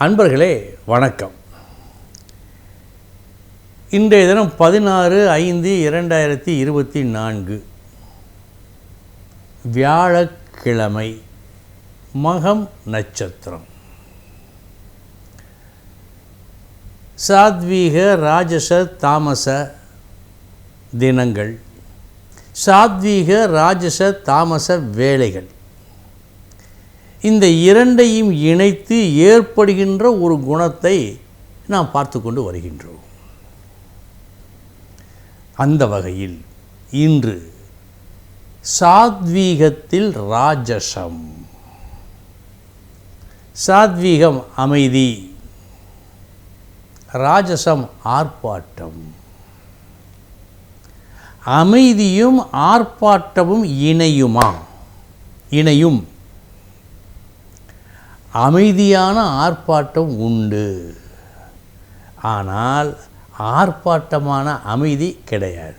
அன்பர்களே வணக்கம். இன்றைய தினம் பதினாறு ஐந்து இரண்டாயிரத்தி இருபத்தி நான்கு. வியாழக்கிழமை மகம் நட்சத்திரம். சாத்வீக ராஜச தாமச தினங்கள். சாத்வீக ராஜச தாமச வேலைகள் இந்த இரண்டையும் இணைத்து ஏற்படுகின்ற ஒரு குணத்தை நாம் பார்த்து கொண்டு வருகின்றோம். அந்த வகையில் இன்று சாத்வீகத்தில் ராஜசம். சாத்வீகம் அமைதி. ராஜசம் ஆர்ப்பாட்டம். அமைதியும் ஆர்ப்பாட்டமும் இணையுமா? இணையும். அமைதியான ஆர்ப்பாட்டம் உண்டு. ஆனால் ஆர்ப்பாட்டமான அமைதி கிடையாது.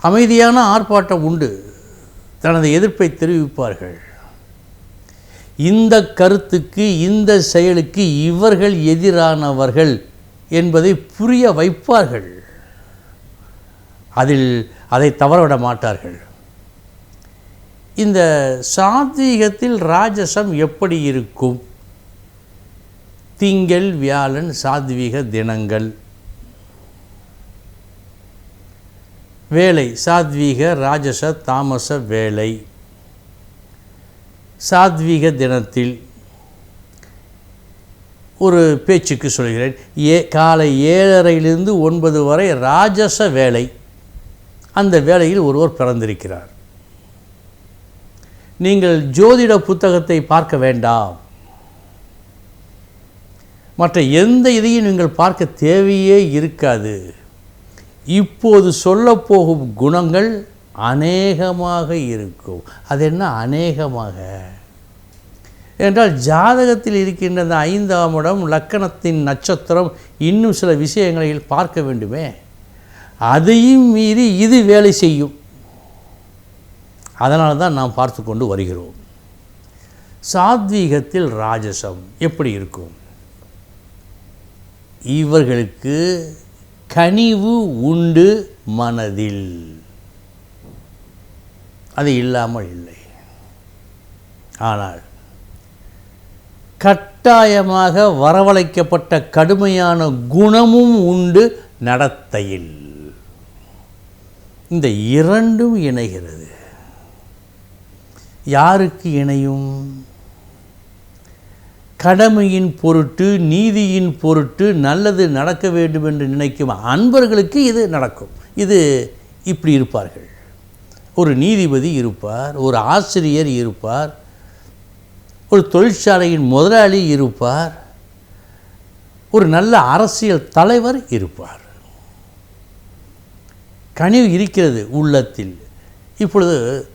அமைதியான ஆர்ப்பாட்டம் உண்டு. தனது எதிர்ப்பை தெரிவிப்பார்கள். இந்த கருத்துக்கு இந்த செயலுக்கு இவர்கள் எதிரானவர்கள் என்பதை புரிய வைப்பார்கள். அதில் அதை தவறவிட மாட்டார்கள். இந்த சாத்வீகத்தில் ராஜசம் எப்படி இருக்கும்? திங்கள் வியாழன் சாத்வீக தினங்கள். வேலை சாத்வீக ராஜச தாமச வேலை. சாத்வீக தினத்தில் ஒரு பேச்சுக்கு சொல்கிறேன். ஏ காலை ஏழரையிலிருந்து ஒன்பது வரை ராஜச வேலை. அந்த வேலையில் ஒருவர் பிறந்திருக்கிறார். நீங்கள் ஜோதிட புத்தகத்தை பார்க்க வேண்டாம். மற்ற எந்த இதையும் நீங்கள் பார்க்க தேவையே இருக்காது. இப்போது சொல்லப்போகும் குணங்கள் அநேகமாக இருக்கும். அது என்ன? அநேகமாக. என்றால் ஜாதகத்தில் இருக்கின்ற அந்த ஐந்தாம் இடம் லக்கணத்தின் நட்சத்திரம் இன்னும் சில விஷயங்களில் பார்க்க வேண்டுமே. அதையும் மீறி இது வேலை செய்யும். அதனால தான் நாம் பார்த்து கொண்டு வருகிறோம். சாத்வீகத்தில் ராஜசம் எப்படி இருக்கும்? இவர்களுக்கு கனிவு உண்டு மனதில். அது இல்லாமல் இல்லை. ஆனால் கட்டாயமாக வரவழைக்கப்பட்ட கடுமையான குணமும் உண்டு நடத்தையில். இந்த இரண்டும் இணைகிறது. யாருக்கு இணையும்? கடமையின் பொருட்டு நீதியின் பொருட்டு நல்லது நடக்க வேண்டும் என்று நினைக்கும் அன்பர்களுக்கு இது நடக்கும். இது இப்படி இருப்பார்கள். ஒரு நீதிபதி இருப்பார் ஒரு ஆசிரியர் இருப்பார் ஒரு தொழிற்சாலையின் முதலாளி இருப்பார் ஒரு நல்ல அரசியல் தலைவர் இருப்பார். கனிவு இருக்கிறது உள்ளத்தில். இப்பொழுது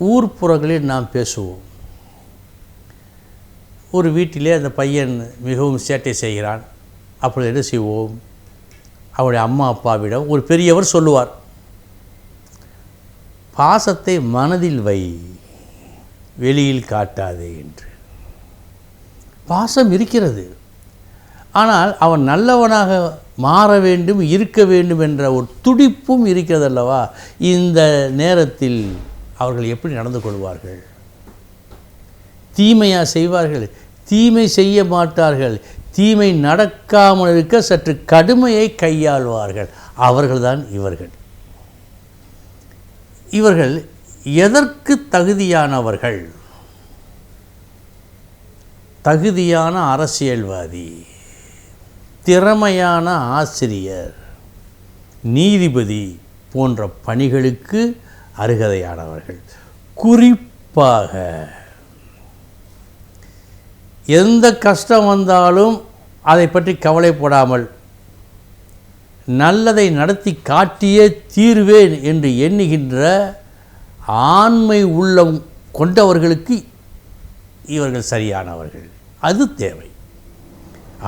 ஊர்ப்புறங்களில் நாம் பேசுவோம். ஒரு வீட்டிலே அந்த பையன் மிகவும் சேட்டை செய்கிறான். அப்பொழுது என்ன செய்வோம்? அவருடைய அம்மா அப்பாவிடம் ஒரு பெரியவர் சொல்லுவார் பாசத்தை மனதில் வை வெளியில் காட்டாதே என்று. பாசம் இருக்கிறது. ஆனால் அவன் நல்லவனாக மாற வேண்டும் இருக்க வேண்டும் என்ற ஒரு துடிப்பும் இருக்கிறதல்லவா? இந்த நேரத்தில் அவர்கள் எப்படி நடந்து கொள்வார்கள்? தீமையா செய்வார்கள். தீமை செய்ய மாட்டார்கள். தீமை நடக்காமல் இருக்க சற்று கடுமையை கையாள்வார்கள். அவர்கள்தான் இவர்கள். இவர்கள் எதற்கு தகுதியானவர்கள்? தகுதியான அரசியல்வாதி திறமையான ஆசிரியர் நீதிபதி போன்ற பணிகளுக்கு அருகதையானவர்கள். குறிப்பாக எந்த கஷ்டம் வந்தாலும் அதை பற்றி கவலைப்படாமல் நல்லதை நடத்தி காட்டியே தீர்வேன் என்று எண்ணுகின்ற ஆண்மை உள்ளம் கொண்டவர்களுக்கு இவர்கள் சரியானவர்கள். அது தேவை.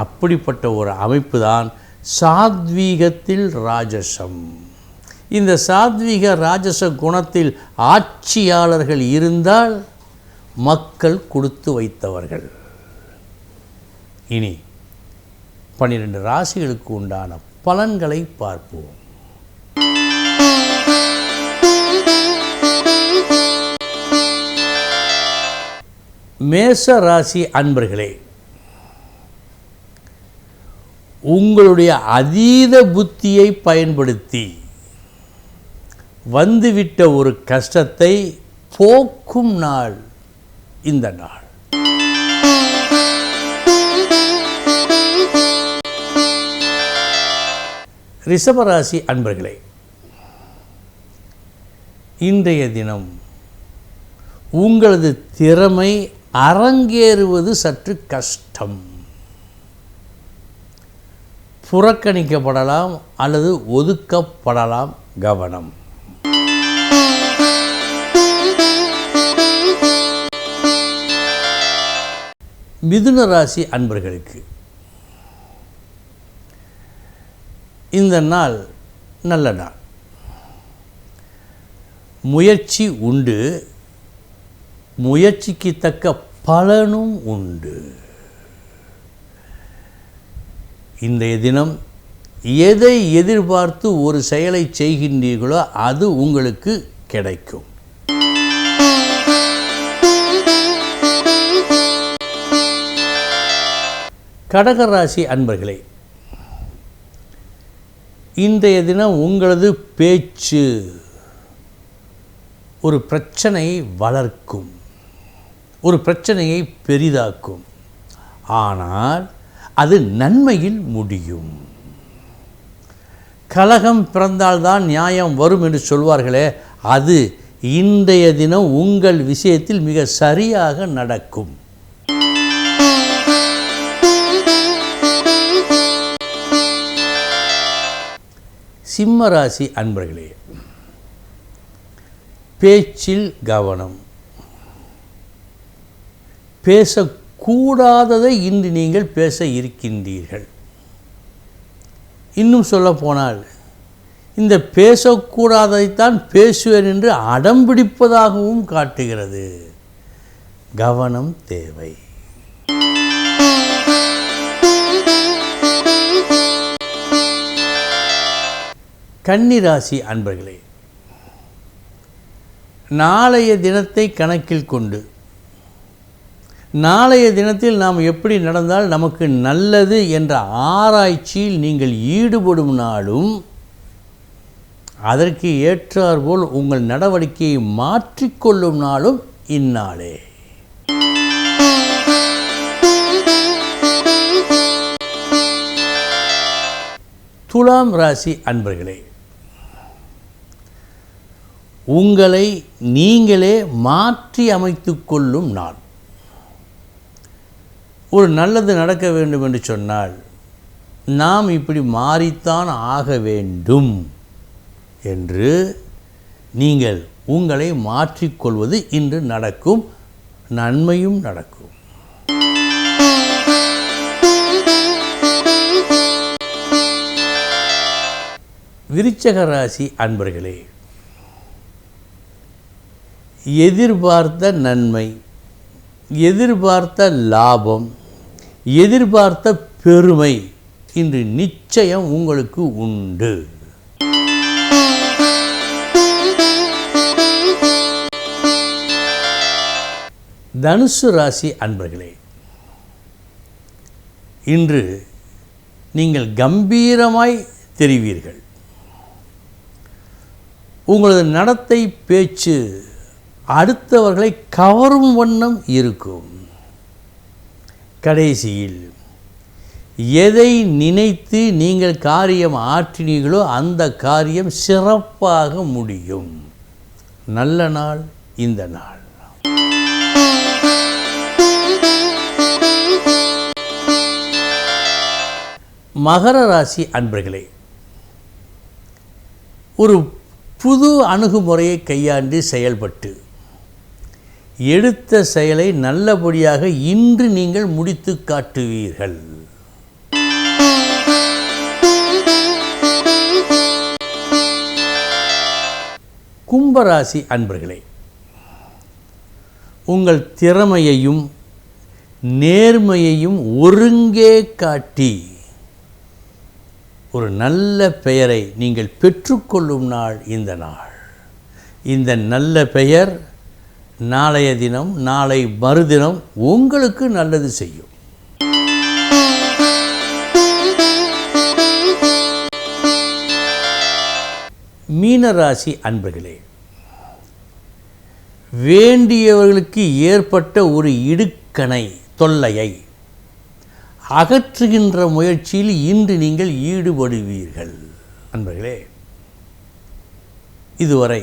அப்படிப்பட்ட ஒரு அமைப்பு தான் சாத்வீகத்தில் ராஜசம். இந்த சாத்வீக ராஜச குணத்தில் ஆட்சியாளர்கள் இருந்தால் மக்கள் கொடுத்து வைத்தவர்கள். இனி பன்னிரண்டு ராசிகளுக்கு உண்டான பலன்களை பார்ப்போம். மேச ராசி அன்பர்களே உங்களுடைய அதீத புத்தியை பயன்படுத்தி வந்துவிட்ட ஒரு கஷ்டத்தை போக்கும் நாள் இந்த நாள். ரிஷபராசி அன்பர்களே இன்றைய தினம் உங்களது திறமை அரங்கேறுவது சற்று கஷ்டம். புறக்கணிக்கப்படலாம் அல்லது ஒதுக்கப்படலாம் கவனம். மிதுன ராசி அன்பர்களுக்கு. இந்த நாள் நல்ல நாள். முயற்சி உண்டு. முயற்சிக்கு தக்க பலனும் உண்டு. இன்றைய தினம் எதை எதிர்பார்த்து ஒரு செயலை செய்கின்றீர்களோ அது உங்களுக்கு கிடைக்கும். கடகராசி அன்பர்களே இன்றைய தினம் உங்களது பேச்சு ஒரு பிரச்சனையை வளர்க்கும் ஒரு பிரச்சனையை பெரிதாக்கும். ஆனால் அது நன்மையில் முடியும். கலகம் பிறந்தால்தான் நியாயம் வரும் என்று சொல்வார்களே அது இன்றைய தினம் உங்கள் விஷயத்தில் மிக சரியாக நடக்கும். சிம்ம ராசி அன்பர்களே பேச்சில் கவனம். பேசக்கூடாததை இன்று நீங்கள் பேச இருக்கின்றீர்கள். இன்னும் சொல்லப்போனால் இந்த பேசக்கூடாததைத்தான் பேசுவேன் என்று அடம்பிடிப்பதாகவும் காட்டுகிறது. கவனம் தேவை. கன்னிராசி அன்பர்களே நாளைய தினத்தை கணக்கில் கொண்டு நாளைய தினத்தில் நாம் எப்படி நடந்தால் நமக்கு நல்லது என்ற ஆராய்ச்சியில் நீங்கள் ஈடுபடும் நாளும் அதற்கு ஏற்றாற்போல் உங்கள் நடவடிக்கையை மாற்றிக்கொள்ளும் நாளும் இந்நாளே. துலாம் ராசி அன்பர்களே உங்களை நீங்களே மாற்றி அமைத்து கொள்ளும் நாள். ஒரு நல்லது நடக்க வேண்டும் என்று சொன்னால் நாம் இப்படி மாறித்தான் ஆக வேண்டும் என்று நீங்கள் உங்களை மாற்றிக்கொள்வது இன்று நடக்கும் நன்மையும் நடக்கும். விருச்சக ராசி அன்பர்களே எதிர்பார்த்த நன்மை எதிர்பார்த்த லாபம் எதிர்பார்த்த பெருமை இன்று நிச்சயம் உங்களுக்கு உண்டு. தனுசு ராசி அன்பர்களே இன்று நீங்கள் கம்பீரமாய் தெரிவீர்கள். உங்களது நடத்தை பேச்சு அடுத்தவர்களை கவரும் வண்ணம் இருக்கும். கடைசியில் எதை நினைத்து நீங்கள் காரியம் ஆற்றினீர்களோ அந்த காரியம் சிறப்பாக முடியும். நல்ல நாள் இந்த நாள். மகர ராசி அன்பர்களே ஒரு புது அணுகுமுறையை கையாண்டு செயல்பட்டு எடுத்த செயலை நல்லபடியாக இன்று நீங்கள் முடித்து காட்டுவீர்கள். கும்பராசி அன்பர்களே உங்கள் திறமையையும் நேர்மையையும் ஒருங்கே காட்டி ஒரு நல்ல பெயரை நீங்கள் பெற்றுக்கொள்ளும் நாள் இந்த நாள். இந்த நல்ல பெயர் நாளைய தினம் நாளை மறுதினம் உங்களுக்கு நல்லது செய்யும். மீனராசி அன்பர்களே வேண்டியவர்களுக்கு ஏற்பட்ட ஒரு இடுக்கணை தொல்லையை அகற்றுகின்ற முயற்சியில் இன்று நீங்கள் ஈடுபடுவீர்கள். அன்பர்களே இதுவரை